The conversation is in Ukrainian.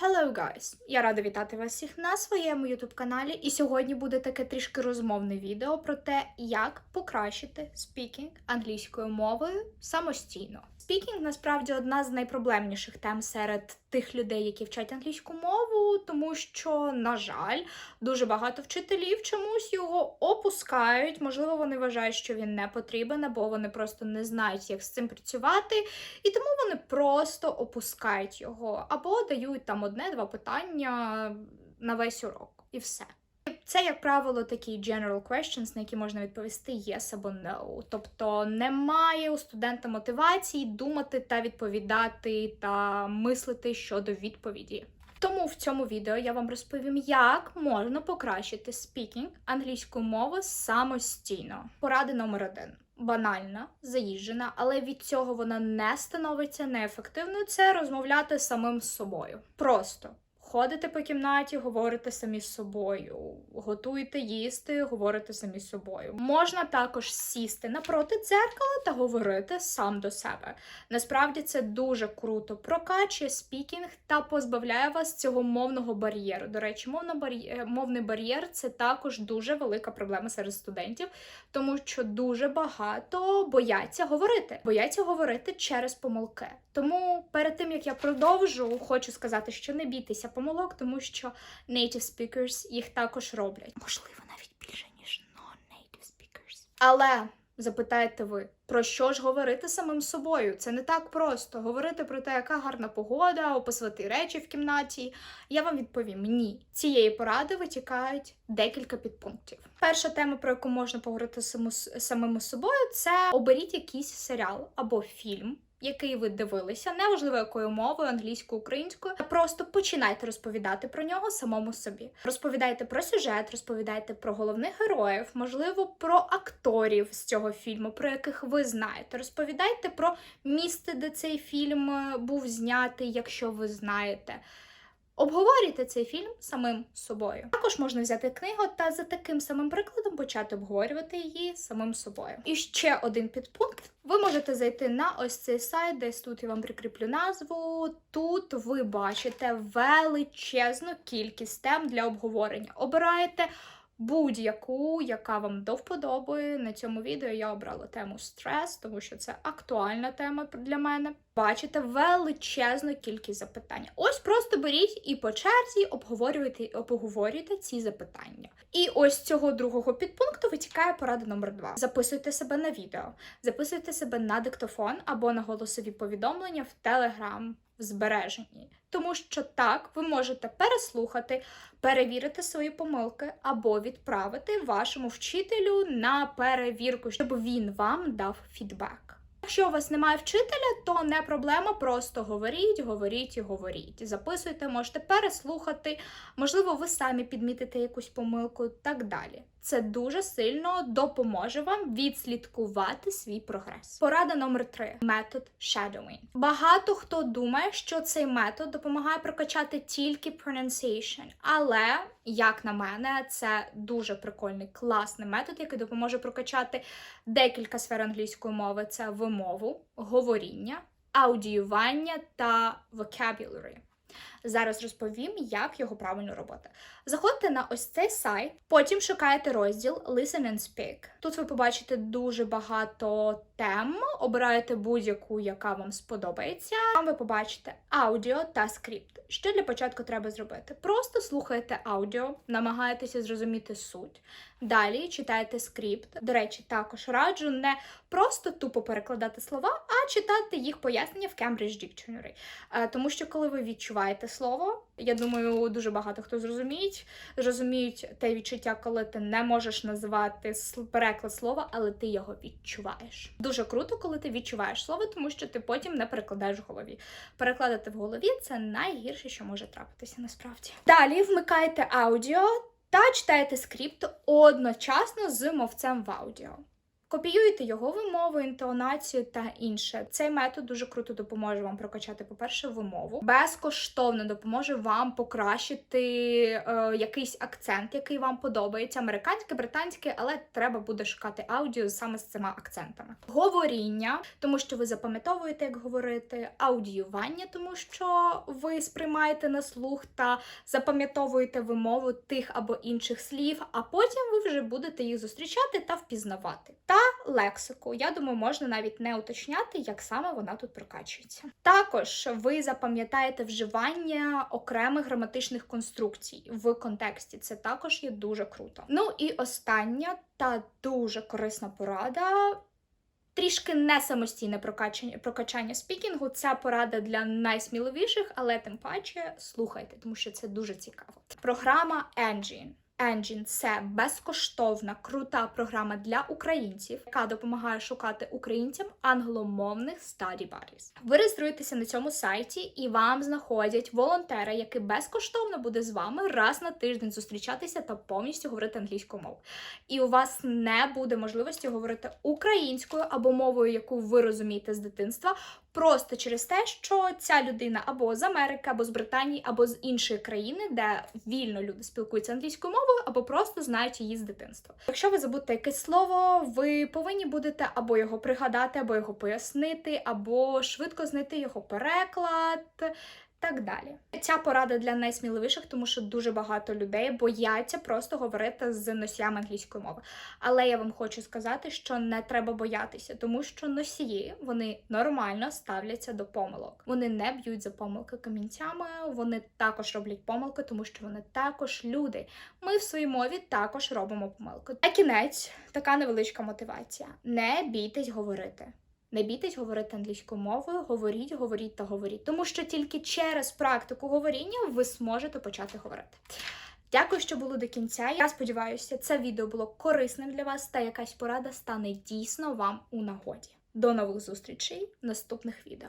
Hello guys! Я рада вітати вас всіх на своєму youtube каналі. І сьогодні буде таке трішки розмовне відео про те, як покращити спікінг англійською мовою самостійно. Спікінг насправді одна з найпроблемніших тем серед тих людей, які вчать англійську мову, тому що, на жаль, дуже багато вчителів чомусь його опускають. Можливо, вони вважають, що він не потрібен, або вони просто не знають, як з цим працювати. І тому вони просто опускають його або дають там одне-два питання на весь урок, і все. Це, як правило, такі general questions, на які можна відповісти yes або no. Тобто немає у студента мотивації думати та відповідати та мислити щодо відповіді. Тому в цьому відео я вам розповім, як можна покращити спікінг англійської мови самостійно. Поради номер один банальна, заїжджена, але від цього вона не становиться неефективною. Це розмовляти самим з собою. Просто ходите по кімнаті, говорите самі з собою, готуєте їсти, говорите самі з собою. Можна також сісти напроти дзеркала та говорити сам до себе. Насправді це дуже круто прокачує спікінг та позбавляє вас цього мовного бар'єру. До речі, мовно бар'є- мовний бар'єр це також дуже велика проблема серед студентів, тому що дуже багато бояться говорити. Бояться говорити через помилки. Тому перед тим як я продовжу, хочу сказати, що не бійтеся помилок, тому що native speakers їх також роблять. Можливо, навіть більше ніж non-native speakers. Але запитаєте ви, про що ж говорити самим собою? Це не так просто. Говорити про те, яка гарна погода, описувати речі в кімнаті. Я вам відповім ні. Цієї поради витікають декілька підпунктів. Перша тема, про яку можна поговорити саму, самим собою, це оберіть якийсь серіал або фільм. Який ви дивилися, неважливо якою мовою, англійською, українською, просто починайте розповідати про нього самому собі. Розповідайте про сюжет, розповідайте про головних героїв, можливо, про акторів з цього фільму, про яких ви знаєте. Розповідайте про місце, де цей фільм е, був знятий, якщо ви знаєте. Обговорюйте цей фільм самим собою. Також можна взяти книгу та за таким самим прикладом почати обговорювати її самим собою. І ще один підпункт. Ви можете зайти на ось цей сайт, десь тут я вам прикріплю назву. Тут ви бачите величезну кількість тем для обговорення. Обираєте будь-яку, яка вам до вподоби. На цьому відео я обрала тему стрес, тому що це актуальна тема для мене. Бачите величезну кількість запитань. Ось просто беріть і по черзі обговорюйте, обговорюйте ці запитання. І ось цього другого підпункту витікає порада номер два. Записуйте себе на відео, записуйте себе на диктофон або на голосові повідомлення в Телеграм в збереженні. Тому що так ви можете переслухати, перевірити свої помилки або відправити вашому вчителю на перевірку, щоб він вам дав фідбек. Якщо у вас немає вчителя, то не проблема, просто говоріть, говоріть і говоріть. Записуйте, можете переслухати, можливо, ви самі підмітите якусь помилку, так далі. Це дуже сильно допоможе вам відслідкувати свій прогрес. Порада номер три: метод shadowing. Багато хто думає, що цей метод допомагає прокачати тільки pronunciation, але, як на мене, це дуже прикольний, класний метод, який допоможе прокачати декілька сфер англійської мови: це вимову, говоріння, аудіювання та vocabulary. Зараз розповім, як його правильно робити. Заходьте на ось цей сайт, потім шукаєте розділ Listen and Speak. Тут ви побачите дуже багато тем, обираєте будь-яку, яка вам сподобається. Там ви побачите аудіо та скрипт. Що для початку треба зробити? Просто слухаєте аудіо, намагаєтеся зрозуміти суть. Далі читаєте скрипт. До речі, також раджу не просто тупо перекладати слова, а читати їх пояснення в Cambridge Dictionary. Е, Тому що коли ви відчуваєте слово, я думаю, дуже багато хто зрозуміють, зрозуміють те відчуття, коли ти не можеш назвати переклад слова, але ти його відчуваєш. Дуже круто, коли ти відчуваєш слово, тому що ти потім не перекладаєш в голові. Перекладати в голові це найгірше, що може трапитися насправді. Далі вмикаєте аудіо та читаєте скрипт одночасно з мовцем в аудіо. Копіюйте його вимову, інтонацію та інше. Цей метод дуже круто допоможе вам прокачати, по-перше, вимову. Безкоштовно допоможе вам покращити е, якийсь акцент, який вам подобається. Американське, британське, але треба буде шукати аудіо саме з цими акцентами. Говоріння, тому що ви запам'ятовуєте, як говорити, аудіювання, тому що ви сприймаєте на слух та запам'ятовуєте вимову тих або інших слів, а потім ви вже будете їх зустрічати та впізнавати. Та лексику. Я думаю, можна навіть не уточняти, як саме вона тут прокачується. Також ви запам'ятаєте вживання окремих граматичних конструкцій в контексті. Це також є дуже круто. Ну і остання та дуже корисна порада. Трішки не самостійне прокачання, прокачання спікінгу. Це порада для найсміливіших, але тим паче слухайте, тому що це дуже цікаво. Програма Engine. Engine – це безкоштовна, крута програма для українців, яка допомагає шукати українцям англомовних study buddies. Ви реєструєтеся на цьому сайті, і вам знаходять волонтера, який безкоштовно буде з вами раз на тиждень зустрічатися та повністю говорити англійською мовою. І у вас не буде можливості говорити українською або мовою, яку ви розумієте з дитинства, просто через те, що ця людина або з Америки, або з Британії, або з іншої країни, де вільно люди спілкуються англійською мовою, або просто знають її з дитинства. Якщо ви забудете якесь слово, ви повинні будете або його пригадати, або його пояснити, або швидко знайти його переклад. Так далі. Ця порада для найсміливіших, тому що дуже багато людей бояться просто говорити з носіями англійської мови. Але я вам хочу сказати, що не треба боятися, тому що носії вони нормально ставляться до помилок. Вони не б'ють за помилки камінцями, вони також роблять помилки, тому що вони також люди. Ми в своїй мові також робимо помилки. На кінець така невеличка мотивація: не бійтесь говорити. Не бійтесь говорити англійською мовою, говоріть, говоріть та говоріть, тому що тільки через практику говоріння ви зможете почати говорити. Дякую, що були до кінця. Я сподіваюся, це відео було корисним для вас та якась порада стане дійсно вам у нагоді. До нових зустрічей в наступних відео.